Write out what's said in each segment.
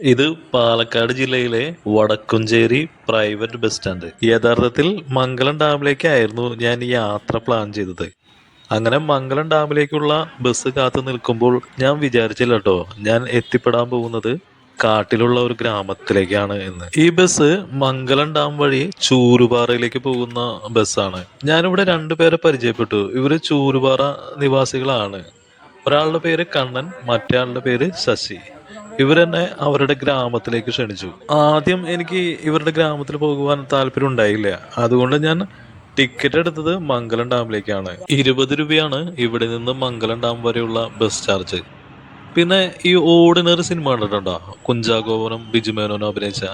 ഇത് പാലക്കാട് ജില്ലയിലെ Vadakkumchery private bus stand. യഥാർത്ഥത്തിൽ മംഗലം ഡാമിലേക്കായിരുന്നു ഞാൻ ഈ യാത്ര പ്ലാൻ ചെയ്തത്. അങ്ങനെ മംഗലം ഡാമിലേക്കുള്ള ബസ് കാത്തു നിൽക്കുമ്പോൾ ഞാൻ വിചാരിച്ചില്ല കേട്ടോ ഞാൻ എത്തിപ്പെടാൻ പോകുന്നത് കാട്ടിലുള്ള ഒരു ഗ്രാമത്തിലേക്കാണ് എന്ന്. ഈ ബസ് മംഗലം ഡാം വഴി ചൂരുപാറയിലേക്ക് പോകുന്ന ബസ്സാണ്. ഞാനിവിടെ രണ്ടുപേരെ പരിചയപ്പെട്ടു. ഇവർ ചൂരുപാറ നിവാസികളാണ്. ഒരാളുടെ പേര് കണ്ണൻ മറ്റേ പേര് ശശി. ഇവരെന്നെ അവരുടെ ഗ്രാമത്തിലേക്ക് ക്ഷണിച്ചു. ആദ്യം എനിക്ക് ഇവരുടെ ഗ്രാമത്തിൽ പോകുവാൻ താല്പര്യം ഉണ്ടായില്ല. അതുകൊണ്ട് ഞാൻ ടിക്കറ്റ് എടുത്തത് മംഗലം ഡാമിലേക്കാണ്. ഇരുപത് രൂപയാണ് ഇവിടെ നിന്ന് മംഗലം ഡാം വരെയുള്ള ബസ് ചാർജ്. പിന്നെ ഈ ഓർഡിനറി സിനിമ കണ്ടിട്ടുണ്ടോ? കുഞ്ചാഗോപനും ബിജുമേനോനും അഭിനയിച്ച.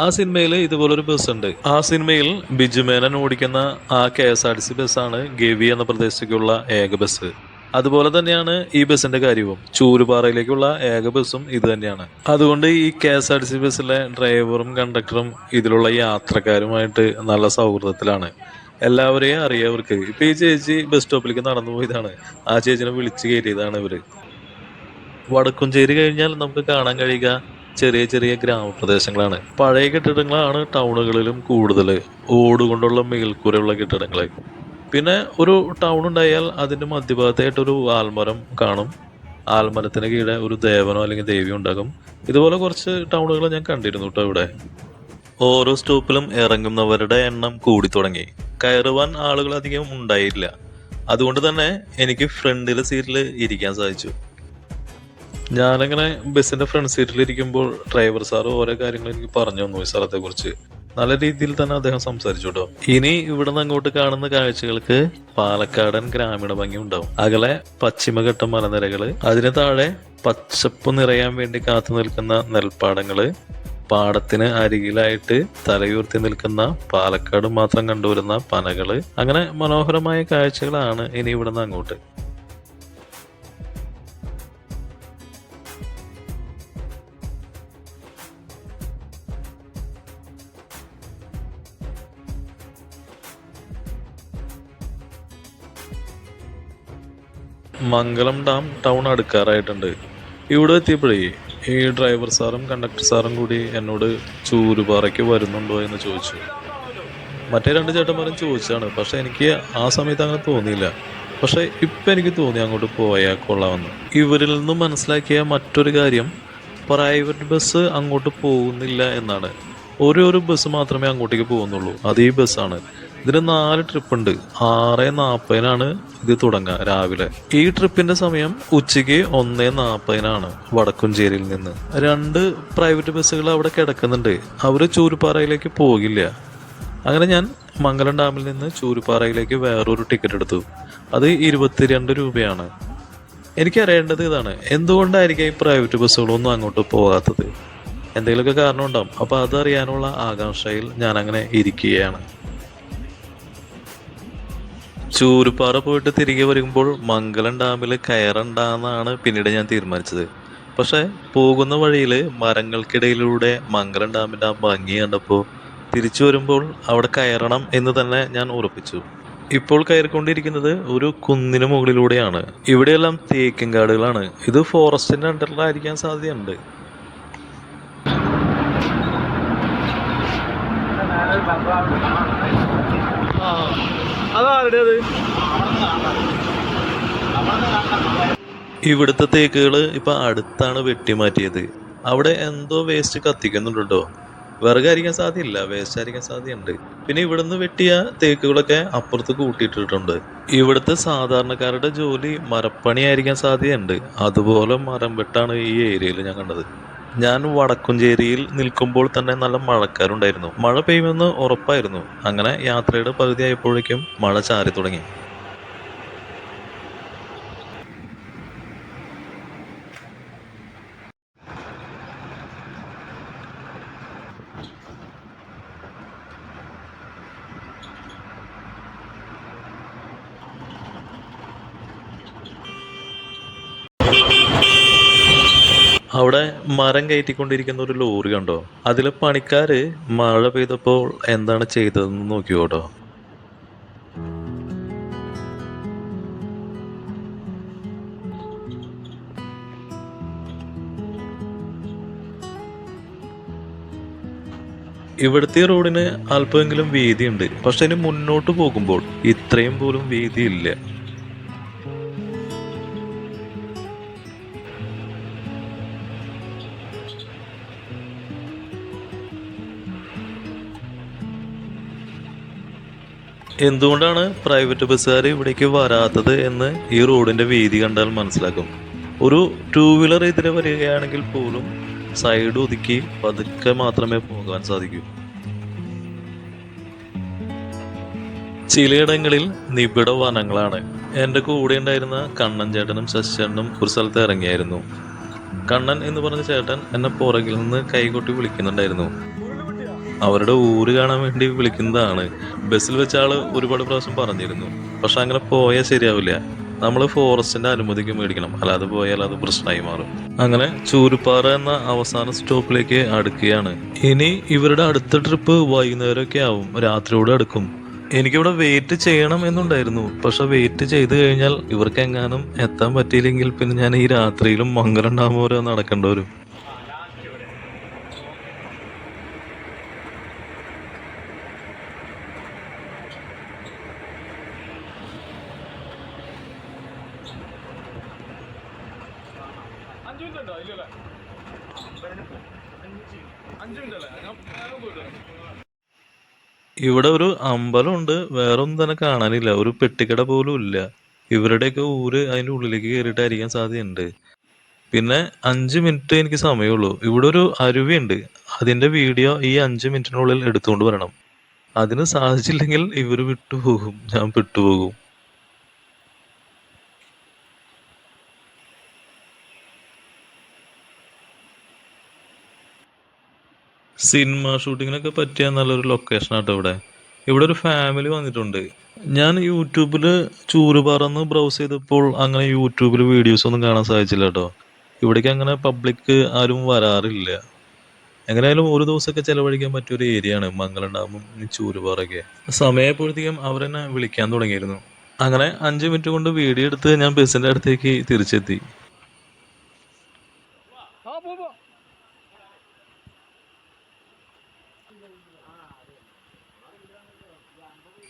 ആ സിനിമയിൽ ഇതുപോലൊരു ബസ് ഉണ്ട് ആ സിനിമയിൽ ബിജുമേനൻ ഓടിക്കുന്ന ആ K S R T C ബസ്സാണ് ഗവി എന്ന പ്രദേശത്തേക്കുള്ള ഏക ബസ്. അതുപോലെ തന്നെയാണ് ഈ ബസ്സിന്റെ കാര്യവും. ചൂരുപാറയിലേക്കുള്ള ഏക ബസ്സും ഇത് തന്നെയാണ്. അതുകൊണ്ട് ഈ K S R T C ബസ്സിലെ ഡ്രൈവറും കണ്ടക്ടറും ഇതിലുള്ള യാത്രക്കാരുമായിട്ട് നല്ല സൗഹൃദത്തിലാണ്. എല്ലാവരെയും അറിയാവർക്ക്. ഇപ്പൊ ഈ ചേച്ചി ബസ് സ്റ്റോപ്പിലേക്ക് നടന്നു പോയതാണ്. ആ ചേച്ചിനെ വിളിച്ചു കയറ്റിയതാണ് ഇവർ. വടക്കുംചേരി കഴിഞ്ഞാൽ നമുക്ക് കാണാൻ കഴിയുക ചെറിയ ചെറിയ ഗ്രാമപ്രദേശങ്ങളാണ്. പഴയ കെട്ടിടങ്ങളാണ് ടൗണുകളിലും കൂടുതൽ ഓടുകൊണ്ടുള്ള മേൽക്കൂരയുള്ള കെട്ടിടങ്ങൾ പിന്നെ ഒരു ടൗൺ ഉണ്ടായാൽ അതിന്റെ മധ്യഭാഗത്തായിട്ടൊരു ആൽമരം കാണും. ആൽമരത്തിന് കീഴെ ഒരു ദേവനോ അല്ലെങ്കിൽ ദേവിയോ ഉണ്ടാകും. ഇതുപോലെ കുറച്ച് ടൗണുകൾ ഞാൻ കണ്ടിരുന്നു കേട്ടോ ഇവിടെ. ഓരോ സ്റ്റോപ്പിലും ഇറങ്ങുന്നവരുടെ എണ്ണം കൂടി തുടങ്ങി. കയറുവാൻ ആളുകൾ അധികം ഉണ്ടായില്ല. അതുകൊണ്ട് തന്നെ എനിക്ക് ഫ്രണ്ടിലെ സീറ്റിൽ ഇരിക്കാൻ സാധിച്ചു. ഞാനങ്ങനെ ബസ്സിന്റെ ഫ്രണ്ട് സീറ്റിൽ ഇരിക്കുമ്പോൾ ഡ്രൈവർ സാർ ഓരോ കാര്യങ്ങൾ എനിക്ക് പറഞ്ഞു തന്നു ഈ സ്ഥലത്തെ കുറിച്ച് നല്ല രീതിയിൽ തന്നെ അദ്ദേഹം സംസാരിച്ചു കേട്ടോ ഇനി ഇവിടെ നിന്ന് അങ്ങോട്ട് കാണുന്ന കാഴ്ചകൾക്ക് പാലക്കാടൻ ഗ്രാമീണ ഭംഗി ഉണ്ടാവും. അകലെ പശ്ചിമഘട്ട മലനിരകൾ അതിന് താഴെ പച്ചപ്പ് നിറയാൻ വേണ്ടി കാത്തു നിൽക്കുന്ന നെൽപ്പാടങ്ങൾ പാടത്തിന് അരികിലായിട്ട് തലയുയർത്തി നിൽക്കുന്ന പാലക്കാട് മാത്രം കണ്ടുവരുന്ന പനകൾ അങ്ങനെ മനോഹരമായ കാഴ്ചകളാണ് ഇനി ഇവിടെ നിന്ന് അങ്ങോട്ട്. മംഗലം ഡാം ടൗൺ അടുക്കാറായിട്ടുണ്ട്. ഇവിടെ എത്തിയപ്പോഴേ ഈ ഡ്രൈവർ സാറും കണ്ടക്ടർ സാറും കൂടി എന്നോട് ചൂരുപാറയ്ക്ക് വരുന്നുണ്ടോ എന്ന് ചോദിച്ചു. മറ്റേ രണ്ട് ചേട്ടന്മാരും ചോദിച്ചാണ് പക്ഷേ എനിക്ക് ആ സമയത്ത് അങ്ങനെ തോന്നിയില്ല. പക്ഷേ ഇപ്പം എനിക്ക് തോന്നി അങ്ങോട്ട് പോയാൽ കൊള്ളാമെന്ന്. ഇവരിൽ നിന്നും മനസ്സിലാക്കിയ മറ്റൊരു കാര്യം പ്രൈവറ്റ് ബസ് അങ്ങോട്ട് പോകുന്നില്ല എന്നാണ്. ഒരു ബസ് മാത്രമേ അങ്ങോട്ടേക്ക് പോകുന്നുള്ളൂ. അത് ബസ്സാണ് ഇതിന് നാല് ട്രിപ്പ് ഉണ്ട്. ആറ് നാൽപ്പതിനാണ് ഇത് തുടങ്ങുക രാവിലെ. ഈ ട്രിപ്പിന്റെ സമയം ഉച്ചയ്ക്ക് ഒന്ന് നാൽപ്പതിനാണ് വടക്കുംചേരിയിൽ നിന്ന്. രണ്ട് പ്രൈവറ്റ് ബസ്സുകൾ അവിടെ കിടക്കുന്നുണ്ട്. അവർ ചൂരുപാറയിലേക്ക് പോകില്ല. അങ്ങനെ ഞാൻ മംഗലം ഡാമിൽ നിന്ന് ചൂരുപാറയിലേക്ക് വേറൊരു ടിക്കറ്റ് എടുത്തു. അത് ഇരുപത്തിരണ്ട് രൂപയാണ്. എനിക്കറിയേണ്ടത് ഇതാണ്. എന്തുകൊണ്ടായിരിക്കും ഈ പ്രൈവറ്റ് ബസ്സുകളൊന്നും അങ്ങോട്ട് പോകാത്തത്? എന്തെങ്കിലുമൊക്കെ കാരണം ഉണ്ടാവും അപ്പൊ അതറിയാനുള്ള ആകാംക്ഷയിൽ ഞാൻ അങ്ങനെ ഇരിക്കുകയാണ്. ചൂരുപാറ പോയിട്ട് തിരികെ വരുമ്പോൾ മംഗലം ഡാമിൽ കയറണ്ടെന്നാണ് പിന്നീട് ഞാൻ തീരുമാനിച്ചത്. പക്ഷെ പോകുന്ന വഴിയിൽ മരങ്ങൾക്കിടയിലൂടെ മംഗലം ഡാമിന്റെ ആ ഭംഗി കണ്ടപ്പോൾ തിരിച്ചു വരുമ്പോൾ അവിടെ കയറണം എന്ന് തന്നെ ഞാൻ ഉറപ്പിച്ചു. ഇപ്പോൾ കയറിക്കൊണ്ടിരിക്കുന്നത് ഒരു കുന്നിന് മുകളിലൂടെയാണ്. ഇവിടെയെല്ലാം തേക്കിൻ കാടുകളാണ് ഇത് ഫോറസ്റ്റിന്റെ അണ്ടറിലായിരിക്കാൻ സാധ്യതയുണ്ട്. ഇവിടുത്തെ തേക്കുകൾ ഇപ്പൊ അടുത്താണ് വെട്ടിമാറ്റിയത്. അവിടെ എന്തോ വേസ്റ്റ് കത്തിക്കുന്നുണ്ടോ വിറകായിരിക്കാൻ സാധ്യല്ല വേസ്റ്റ് ആയിരിക്കാൻ സാധ്യതയുണ്ട്. പിന്നെ ഇവിടുന്ന് വെട്ടിയ തേക്കുകളൊക്കെ അപ്പുറത്ത് കൂട്ടിയിട്ടിട്ടുണ്ട്. ഇവിടുത്തെ സാധാരണക്കാരുടെ ജോലി മരപ്പണി ആയിരിക്കാൻ സാധ്യതയുണ്ട്. അതുപോലെ മരം വെട്ടാണ് ഈ ഏരിയയിൽ ഞാൻ കണ്ടത്. ഞാൻ വടക്കുംചേരിയിൽ നിൽക്കുമ്പോൾ തന്നെ നല്ല മഴക്കാരുണ്ടായിരുന്നു. മഴ പെയ്യുമെന്ന് ഉറപ്പായിരുന്നു. അങ്ങനെ യാത്രയുടെ പകുതിയായപ്പോഴേക്കും മഴ ചാരി തുടങ്ങി. അവിടെ മരം കയറ്റിക്കൊണ്ടിരിക്കുന്ന ഒരു ലോറി കണ്ടോ? അതിലെ പണിക്കാര് മഴ പെയ്തപ്പോൾ എന്താണ് ചെയ്തതെന്ന് നോക്കിയോട്ടോ ഇവിടുത്തെ റോഡിന് അല്പമെങ്കിലും വീതിയുണ്ട്. പക്ഷെ ഇനി മുന്നോട്ട് പോകുമ്പോൾ ഇത്രയും പോലും വീതിയില്ല. എന്തുകൊണ്ടാണ് പ്രൈവറ്റ് ബസ്സുകാർ ഇവിടേക്ക് വരാത്തത് എന്ന് ഈ റോഡിന്റെ വീതി കണ്ടാൽ മനസ്സിലാക്കും. ഒരു ടൂ വീലർ ഇതിന് വരികയാണെങ്കിൽ പോലും സൈഡ് ഒതുക്കി പതുക്കെ മാത്രമേ പോകാൻ സാധിക്കൂ. ചിലയിടങ്ങളിൽ നിബിഡ വനങ്ങളാണ്. എന്റെ കൂടെ ഉണ്ടായിരുന്ന കണ്ണൻ ചേട്ടനും ശശിചേട്ടനും ഒരു സ്ഥലത്ത് ഇറങ്ങിയായിരുന്നു. കണ്ണൻ എന്ന് പറഞ്ഞ ചേട്ടൻ എന്നെ പുറകിൽ നിന്ന് കൈകൊട്ടി വിളിക്കുന്നുണ്ടായിരുന്നു. അവരുടെ ഊര് കാണാൻ വേണ്ടി വിളിക്കുന്നതാണ്. ബസ്സിൽ വെച്ച ആൾ ഒരുപാട് പ്രാവശ്യം പറഞ്ഞിരുന്നു. പക്ഷെ അങ്ങനെ പോയാൽ ശരിയാവില്ല. നമ്മൾ ഫോറസ്റ്റിന്റെ അനുമതിക്ക് മേടിക്കണം. അല്ലാതെ പോയാൽ അത് പ്രശ്നമായി മാറും. അങ്ങനെ ചൂരുപ്പാറ എന്ന അവസാന സ്റ്റോപ്പിലേക്ക് അടുക്കുകയാണ്. ഇനി ഇവരുടെ അടുത്ത ട്രിപ്പ് വൈകുന്നേരമൊക്കെ ആവും. രാത്രിയോടെ അടുക്കും. എനിക്കിവിടെ വെയിറ്റ് ചെയ്യണം എന്നുണ്ടായിരുന്നു. പക്ഷെ വെയിറ്റ് ചെയ്ത് കഴിഞ്ഞാൽ ഇവർക്ക് എങ്ങാനും എത്താൻ പറ്റിയില്ലെങ്കിൽ പിന്നെ ഞാൻ ഈ രാത്രിയിലും മംഗലം ഡാം വരെ നടക്കേണ്ടി വരും. ഉണ്ടോ? ഇല്ലല്ലേ? അഞ്ചു മിനിറ്റ് അല്ലേ ഞാൻ വേഗം ഇവിടെ ഒരു അമ്പലമുണ്ട്. വേറൊന്നും തന്നെ കാണാനില്ല. ഒരു പെട്ടിക്കട പോലും ഇല്ല. ഇവരുടെയൊക്കെ ഊര് അതിന്റെ ഉള്ളിലേക്ക് കയറിയിട്ടായിരിക്കാൻ സാധ്യതയുണ്ട്. പിന്നെ അഞ്ച് മിനിറ്റ് എനിക്ക് സമയമുള്ളൂ. ഇവിടെ ഒരു അരുവിയുണ്ട്. അതിന്റെ വീഡിയോ ഈ അഞ്ച് മിനിറ്റിനുള്ളിൽ എടുത്തുകൊണ്ട് വരണം. അതിന് സാധിച്ചില്ലെങ്കിൽ ഇവർ വിട്ടുപോകും. ഞാൻ വിട്ടുപോകും. സിനിമ ഷൂട്ടിങ്ങിനൊക്കെ പറ്റിയ നല്ലൊരു ലൊക്കേഷൻ ആട്ടോ ഇവിടെ. ഇവിടെ ഒരു ഫാമിലി വന്നിട്ടുണ്ട്. ഞാൻ യൂട്യൂബിൽ ചൂര് പറന്ന് ബ്രൗസ് ചെയ്തപ്പോൾ അങ്ങനെ യൂട്യൂബിൽ വീഡിയോസ് ഒന്നും കാണാൻ സാധിച്ചില്ല കേട്ടോ ഇവിടേക്ക് അങ്ങനെ പബ്ലിക് ആരും വരാറില്ല. എങ്ങനെയായാലും ഒരു ദിവസമൊക്കെ ചെലവഴിക്കാൻ പറ്റിയ ഒരു ഏരിയ ആണ് മംഗളം ഡാമും ഈ ചൂരുപാറയൊക്കെ സമയപ്പോഴത്തേക്കും അവരെന്നെ വിളിക്കാൻ തുടങ്ങിയിരുന്നു. അങ്ങനെ അഞ്ച് മിനിറ്റ് കൊണ്ട് വീഡിയോ എടുത്ത് ഞാൻ ബസ്സിന്റെ അടുത്തേക്ക് തിരിച്ചെത്തി.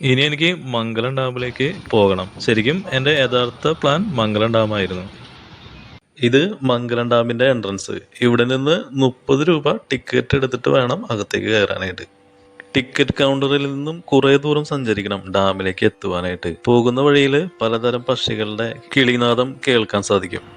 ഇനി എനിക്ക് മംഗലം ഡാമിലേക്ക് പോകണം. ശരിക്കും എന്റെ യഥാർത്ഥ പ്ലാൻ മംഗലം ഡാമായിരുന്നു ഇത് മംഗലം ഡാമിന്റെ എൻട്രൻസ് ഇവിടെ നിന്ന് മുപ്പത് രൂപ ടിക്കറ്റ് എടുത്തിട്ട് വേണം അകത്തേക്ക് കയറാനായിട്ട്. ടിക്കറ്റ് കൗണ്ടറിൽ നിന്നും കുറേ ദൂരം സഞ്ചരിക്കണം ഡാമിലേക്ക് എത്തുവാനായിട്ട്. പോകുന്ന വഴിയിൽ പലതരം പക്ഷികളുടെ കിളിനാദം കേൾക്കാൻ സാധിക്കും.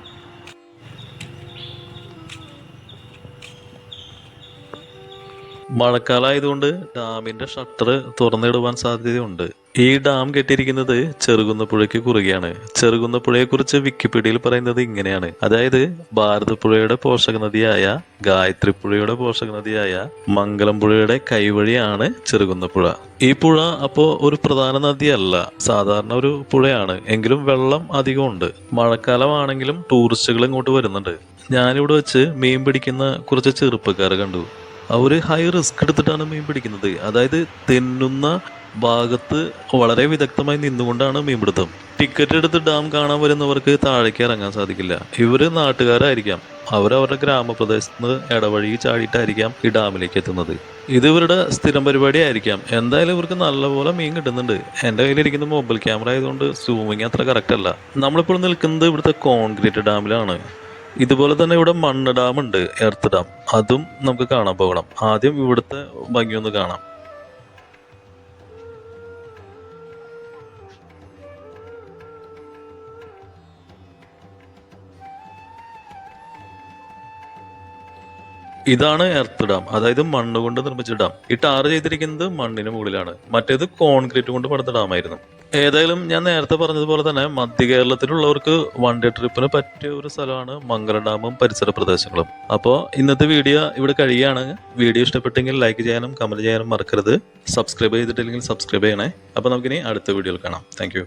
മഴക്കാലമായതുകൊണ്ട് ഡാമിന്റെ ഷട്ടർ തുറന്നിടുവാൻ സാധ്യതയുണ്ട്. ഈ ഡാം കെട്ടിയിരിക്കുന്നത് ചെറുകുന്നപ്പുഴയ്ക്ക് കുറുകെയാണ്. ചെറുകുന്നപ്പുഴയെക്കുറിച്ച് വിക്കിപീഡിയയിൽ പറയുന്നത് ഇങ്ങനെയാണ്. അതായത് ഭാരതപ്പുഴയുടെ പോഷക നദിയായ ഗായത്രിപ്പുഴയുടെ പോഷക നദിയായ മംഗലംപുഴയുടെ കൈവഴിയാണ് ചെറുകുന്നപ്പുഴ. ഈ പുഴ അപ്പോ ഒരു പ്രധാന നദിയല്ല സാധാരണ ഒരു പുഴയാണ്. എങ്കിലും വെള്ളം അധികമുണ്ട്. മഴക്കാലമാണെങ്കിലും ടൂറിസ്റ്റുകൾ ഇങ്ങോട്ട് വരുന്നുണ്ട്. ഞാനിവിടെ വെച്ച് മീൻ പിടിക്കുന്ന കുറച്ച് ചെറുപ്പക്കാരെ കണ്ടു. അവർ ഹൈ റിസ്ക് എടുത്തിട്ടാണ് മീൻ പിടിക്കുന്നത്. അതായത് തെന്നുന്ന ഭാഗത്ത് വളരെ വിദഗ്ധമായി നിന്നുകൊണ്ടാണ് മീൻപിടുത്തം ടിക്കറ്റ് എടുത്ത് ഡാം കാണാൻ വരുന്നവർക്ക് താഴേക്ക് ഇറങ്ങാൻ സാധിക്കില്ല. ഇവർ നാട്ടുകാരായിരിക്കാം. അവരവരുടെ ഗ്രാമപ്രദേശത്ത് നിന്ന് ഇടവഴി ചാടിയിട്ടായിരിക്കാം ഈ ഡാമിലേക്ക് എത്തുന്നത്. ഇത് ഇവരുടെ സ്ഥിരം പരിപാടി ആയിരിക്കാം എന്തായാലും ഇവർക്ക് നല്ലപോലെ മീൻ കിട്ടുന്നുണ്ട്. എന്റെ കയ്യിലിരിക്കുന്ന മൊബൈൽ ക്യാമറ ആയതുകൊണ്ട് സൂമിങ് അത്ര കറക്റ്റ് അല്ല. നമ്മളിപ്പോൾ നിൽക്കുന്നത് ഇവിടുത്തെ കോൺക്രീറ്റ് ഡാമിലാണ്. ഇതുപോലെ തന്നെ ഇവിടെ മണ്ണ് ഉണ്ട് എർത്ത് ഡാം. അതും നമുക്ക് കാണാൻ പോകണം. ആദ്യം ഇവിടുത്തെ ഭംഗി ഒന്ന് കാണാം. ഇതാണ് എർത്ത് ഡാം അതായത് മണ്ണ് കൊണ്ട് നിർമ്മിച്ച ഡാം ഈ ടാർ ചെയ്തിരിക്കുന്നത് മണ്ണിന് മുകളിലാണ്. മറ്റേത് കോൺക്രീറ്റ് കൊണ്ട് പണിത ഡാമായിരുന്നു ഏതായാലും ഞാൻ നേരത്തെ പറഞ്ഞതുപോലെ തന്നെ മധ്യ കേരളത്തിലുള്ളവർക്ക് വൺ ഡേ ട്രിപ്പിന് പറ്റിയ ഒരു സ്ഥലമാണ് മംഗല ഡാമും പരിസര പ്രദേശങ്ങളും. അപ്പോൾ ഇന്നത്തെ വീഡിയോ ഇവിടെ കഴിയുകയാണ് വീഡിയോ ഇഷ്ടപ്പെട്ടെങ്കിൽ ലൈക്ക് ചെയ്യാനും കമന്റ് ചെയ്യാനും മറക്കരുത്. സബ്സ്ക്രൈബ് ചെയ്തിട്ടില്ലെങ്കിൽ സബ്സ്ക്രൈബ് ചെയ്യണേ. അപ്പോൾ നമുക്കിനി അടുത്ത വീഡിയോയിൽ കാണാം. താങ്ക്